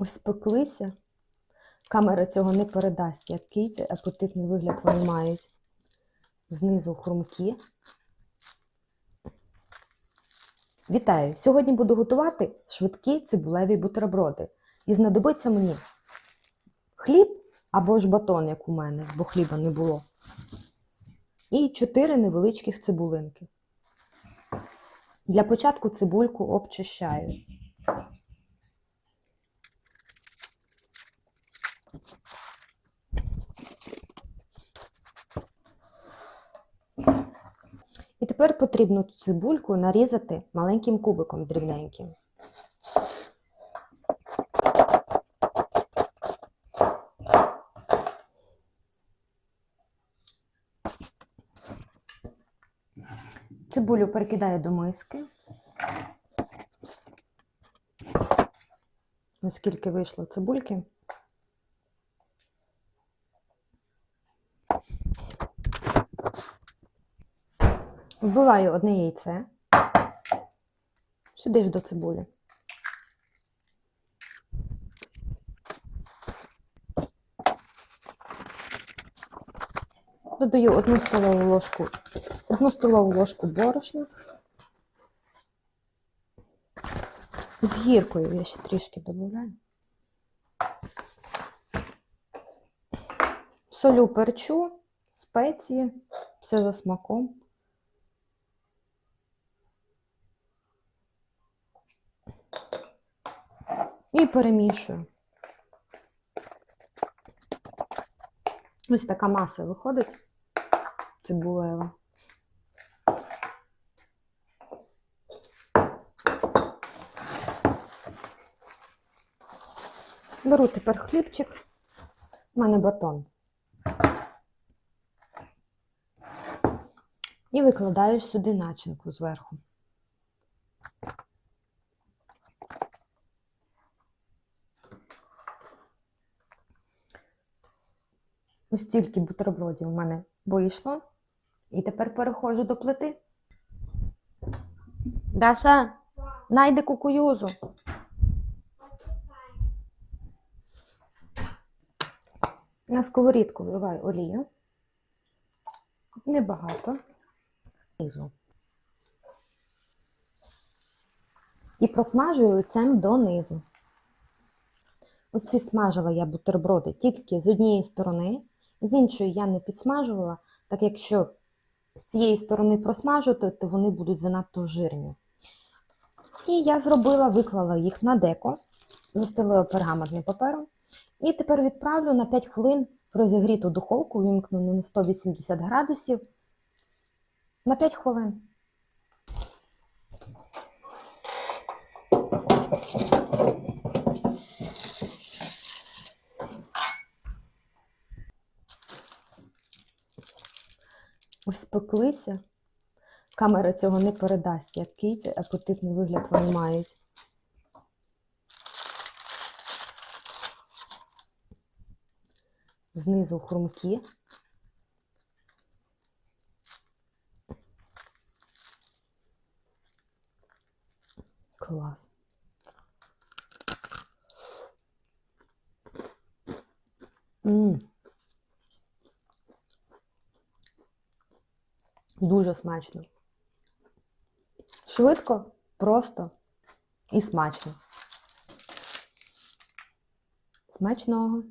Ось спеклися. Камера цього не передасть, який це апетитний вигляд вони мають. Знизу хрумкі. Вітаю! Сьогодні буду готувати швидкі цибулеві бутерброди. І знадобиться мені хліб або ж батон, як у мене, бо хліба не було. І 4 невеличких цибулинки. Для початку цибульку обчищаю. І тепер потрібно цибульку нарізати маленьким кубиком дрібненьким. Цибулю перекидаю до миски. Ось скільки вийшло цибульки. Вбиваю одне яйце. Сюди ж до цибулі. Додаю одну столову ложку, одну столову ложку борошна. З гіркою я ще трішки додаю. Солю перчу, спеції, все за смаком. І перемішую. Ось така маса виходить цибулева. Беру тепер хлібчик, у мене батон. І викладаю сюди начинку зверху. Ось стільки бутербродів у мене вийшло. І тепер переходжу до плити. Даша, найди кукуюзу. На сковорідку вливаю олію. Небагато. Низу. І просмажую лицем донизу. Ось підсмажила я бутерброди тільки з однієї сторони, з іншої я не підсмажувала, так якщо з цієї сторони просмажувати, то вони будуть занадто жирні. І я зробила, виклала їх на деко, застелила пергаментним папером. І тепер відправлю на 5 хвилин в розігріту духовку, вимкнену на 180 градусів. На 5 хвилин. Спеклися. Камера цього не передасть, який це апетитний вигляд вони мають. Знизу хрумкі. Клас. М. Дуже смачно. Швидко, просто і смачно. Смачного!